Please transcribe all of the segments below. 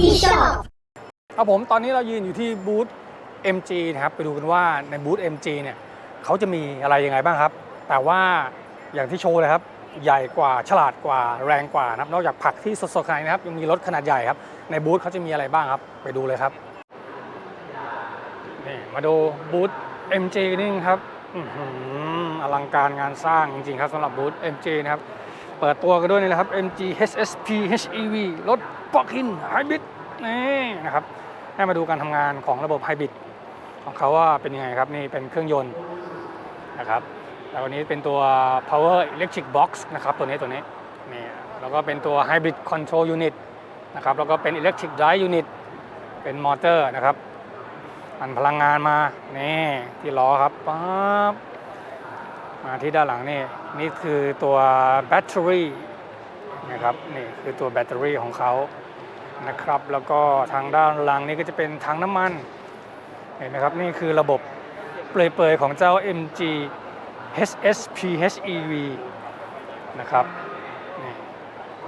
ที่ชอบ ครับผมตอนนี้เรายืนอยู่ที่บูธ MG นะครับ ไปดูกันว่าในบูธ MG เนี่ยเขาจะมีอะไรยังไงบ้างครับ แต่ว่าอย่างที่โชว์เลยครับ ใหญ่กว่าฉลาดกว่าแรงกว่านะครับ นอกจากผักที่สดๆขนาดนี้นะครับยังมีรถขนาดใหญ่ครับ ในบูธเขาจะมีอะไรบ้างครับ ไปดูเลยครับนี่มาดูบูธ MG นี่ครับอื้อหืออลังการงานสร้างจริงๆครับสำหรับบูธ MG นะครับ เปิดตัวกันด้วยนี่แหละครับ MG HSP HEV รถ Plug-in Hybrid นี่นะครับให้มาดูการทำงานของระบบไฮบริดของเขาว่าเป็นยังไงครับ นี่เป็นเครื่องยนต์นะครับแล้ววันนี้เป็นตัว power electric box นะครับ ตัวนี้ตัวนี้นี่แล้วก็เป็นตัว hybrid control unit นะครับแล้วก็เป็น electric drive unit เป็นมอเตอร์นะครับอันพลังงานมา นี่ที่ล้อครับปั๊บมาที่ด้านหลังนี่ นี่คือตัวแบตเตอรี่ นะครับนี่คือตัวแบตเตอรี่ของเขานะครับแล้วก็ทางด้านหลังนี้ก็จะเป็นถังน้ำมันเห็นไหมครับนี่คือระบบเปลยๆของเจ้า MG HS PHEV นะครับนี่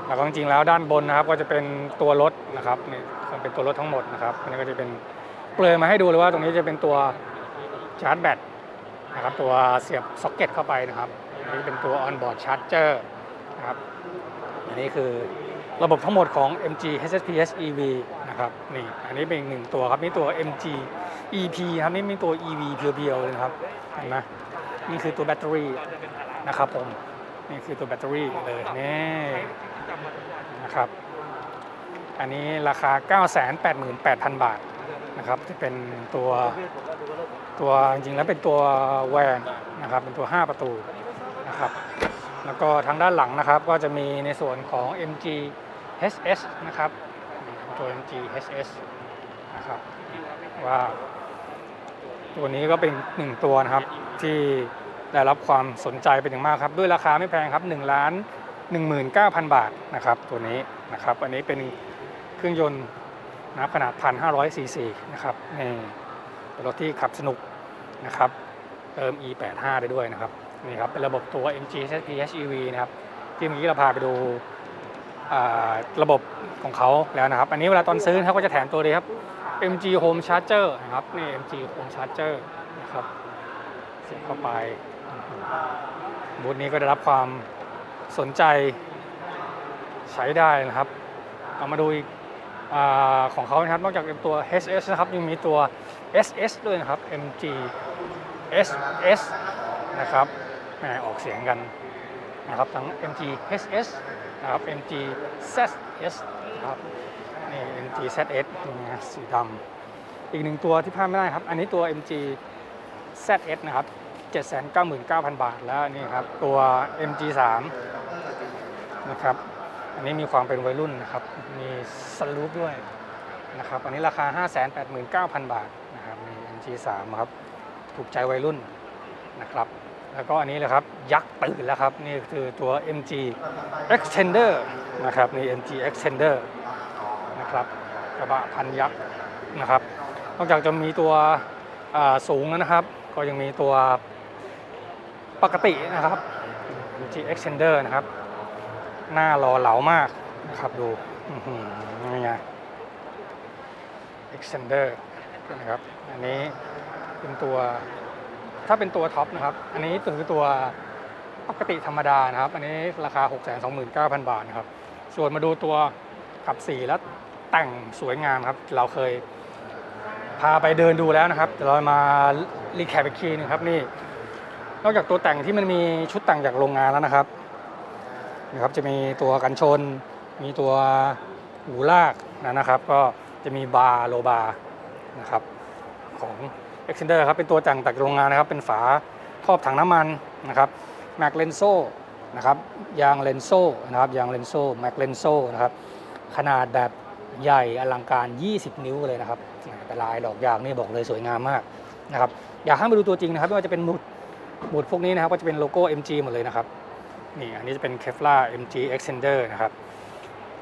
แล้วก็จริงๆแล้วด้านบนนะครับก็จะเป็นตัวรถนะครับนี่เป็นตัวรถทั้งหมดนะครับอันนี้ก็จะเป็นเปลยมาให้ดูเลยว่าตรงนี้จะเป็นตัวชาร์จแบตนะครับตัวเสียบซ็อกเก็ตเข้าไปนะครับนนี้เป็นตัว on-board charger นะครับ อันนี้คือระบบทั้งหมดของ MG HSPS EV นะครับนี่อันนี้เป็นอีกหนึ่งตัวครับนี่ตัว MG EP ครับนี่มีตัว EV เพียวๆเลยนะครับเห็นไหมนี่คือตัวแบตเตอรี่นะครับผมนี่คือตัวแบตเตอรี่เลยนี่นะครับอันนี้ราคา 988,000 บาทนะครับที่เป็นตัวตัวจริงๆแล้วเป็นตัวแวนนะครับเป็นตัว 5 ประตูนะครับ แล้วก็ทางด้านหลังนะครับก็จะมีในส่วนของ MG HS นะครับตัว MG HS นะครับว่าตัวนี้ก็เป็นหนึ่งตัวนะครับที่ได้รับความสนใจเป็นอย่างมากครับด้วยราคาไม่แพงครับ1ล้าน19,000 บาทนะครับตัวนี้นะครับอันนี้เป็นเครื่องยนต์นะครับขนาด 1,500ซีซีนะครับนี่เป็นรถที่ขับสนุกนะครับเติม E85 ได้ด้วยนะครับ นี่ครับเป็นระบบตัว MG PHEV นะครับที่เมื่อกี้เราพาไปดูระบบของเขาแล้วนะครับ อันนี้เวลาตอนซื้อนะครับก็จะแถมตัวนี้ครับ MG Home Charger นะครับนี่ MG Home Charger นะครับเสียบเข้าไปบูธนี้ก็ได้รับความสนใจใช้ได้นะครับเอามาดูอีกอของเขานะครับนอกจากเป็นตัว HS นะครับยังมีตัว SS ด้วยนะครับ MG SS นะครับ ออกเสียงกันนะครับทั้ง MG HS นะครับ MG ZS นะครับนี่ MG ZS นี่นะสีดำอีกหนึ่งตัวที่พลาดไม่ได้ครับ อันนี้ตัว MG ZS นะครับ 799,000 บาทแล้วนี่ครับตัว MG 3 นะครับอันนี้มีความเป็นวัยรุ่นนะครับมีสลูปด้วยนะครับอันนี้ราคา 589,000 บาทนะครับมี MG 3 ครับถูกใจวัยรุ่นนะครับ แล้วก็อันนี้เลยครับ ยักษ์ตื่นแล้วครับ นี่คือตัว MG Extender นะครับนี่ MG Extender นะครับกระบะพันยักษ์นะครับ นอกจากจะมีตัวสูงนะครับ ก็ยังมีตัวปกตินะครับ MG Extender นะครับ หน้ารอเหลามากนะครับดูนี่ไง Extender นะครับ อันนี้เป็นตัว ถ้าเป็นตัวท็อปนะครับ อันนี้ตัวคือตัวปกติธรรมดานะครับ อันนี้ราคา 629,000 บาทนะครับ ส่วนมาดูตัวขับสีแล้วแต่งสวยงามครับ เราเคยพาไปเดินดูแล้วนะครับเดี๋ยวเรามารีแคปอีกทีหนึงครับนี่ นอกจากตัวแต่งที่มันมีชุดแต่งจากโรงงานแล้วนะครับนะครับจะมีตัวกันชน มีตัวหูลากนะครับ ก็จะมีบาร์โลบาร์นะครับของ Extender ครับเป็นตัวแต่งจากโรงงานนะครับ เป็นฝาครอบถังน้ำมันนะครับแม็กเลนโซนะครับยางเลนโซนะครับยางเลนโซแม็กเลนโซนะครับขนาดแบบใหญ่อลังการ 20 นิ้วเลยนะครับแต่ลายดอกยางนี่บอกเลยสวยงามมากนะครับอยากให้มาดูตัวจริงนะครับไม่ว่าจะเป็นหมุดหมุดพวกนี้นะครับก็จะเป็นโลโก้ MG หมดเลยนะครับนี่อันนี้จะเป็น Kevlar MG Extender นะครับ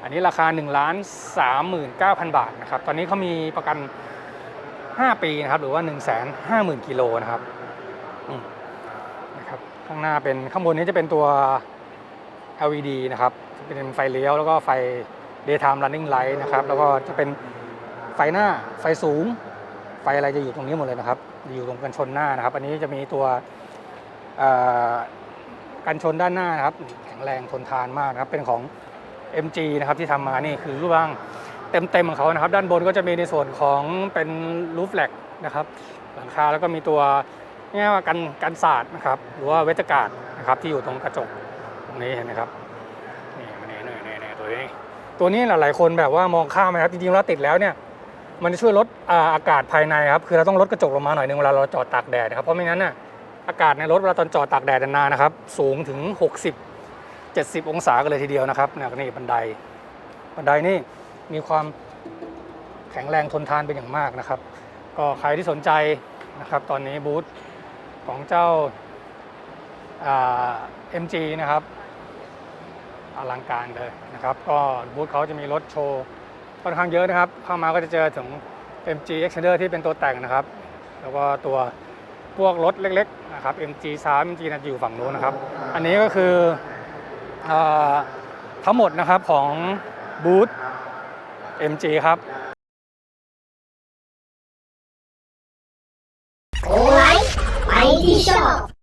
อันนี้ราคา 1 3 9 0 0 0 บาทนะครับตอนนี้เขามีประกัน 5 ปีนะครับหรือว่า 1 5 0 0 0 0กิโลนะครับนะครับ ข้างหน้าเป็นข้างบนนี้จะเป็นตัว LED นะครับจะเป็นไฟเลี้ยวแล้วก็ไฟ daytime running light นะครับแล้วก็จะเป็นไฟหน้าไฟสูง ไฟอะไรจะอยู่ตรงนี้หมดเลยนะครับอยู่ตรงกันชนหน้านะครับ อันนี้จะมีตัวกันชนด้านหน้านะครับ แข็งแรงทนทานมากนะครับเป็นของ MG นะครับที่ทำมานี่คือรูปร่าง เต็มๆของเขานะครับ ด้านบนก็จะมีในส่วนของเป็นรูฟแลกนะครับหลังคาแล้วก็มีตัวง่ายว่ากันกันศาสตร์นะครับ หรือว่าเวทกาศนะครับที่อยู่ตรงกระจกตรงนี้เห็นไหมครับนี่นี่นี่นี่ตัวนี้ตัวนี้หลายๆคนแบบว่ามองข้ามนะครับจริงๆแล้วติดแล้วเนี่ยมันจะช่วยลดอากาศภายในครับคือเราต้องลดกระจกลงมาหน่อยนึงเวลาเราจอดตากแดดนะครับเพราะไม่งั้นน่ะอากาศในรถเวลาตอนจอดตากแดดนานๆนะครับ สูงถึง 60 70 องศากันเลยทีเดียวนะครับเนี่ยนี่บันไดบันไดนี่ มีความแข็งแรงทนทานเป็นอย่างมากนะครับ ก็ใครที่สนใจนะครับ ตอนนี้บูธของเจ้าอ่า MG นะครับอลังการเลยนะครับ ก็บูธเขาจะมีรถโชว์ค่อนข้างเยอะนะครับ เข้ามาก็จะเจอถึง MG Extender ที่เป็นตัวแต่งนะครับ แล้วก็ตัวพวกรถเล็กๆนะครับ MG 3 MG นะอยู่ฝั่งนู้นนะครับ อันนี้ก็คืออทั้งหมดนะครับของบูธ MG ครับโกไลไปที่ชอบ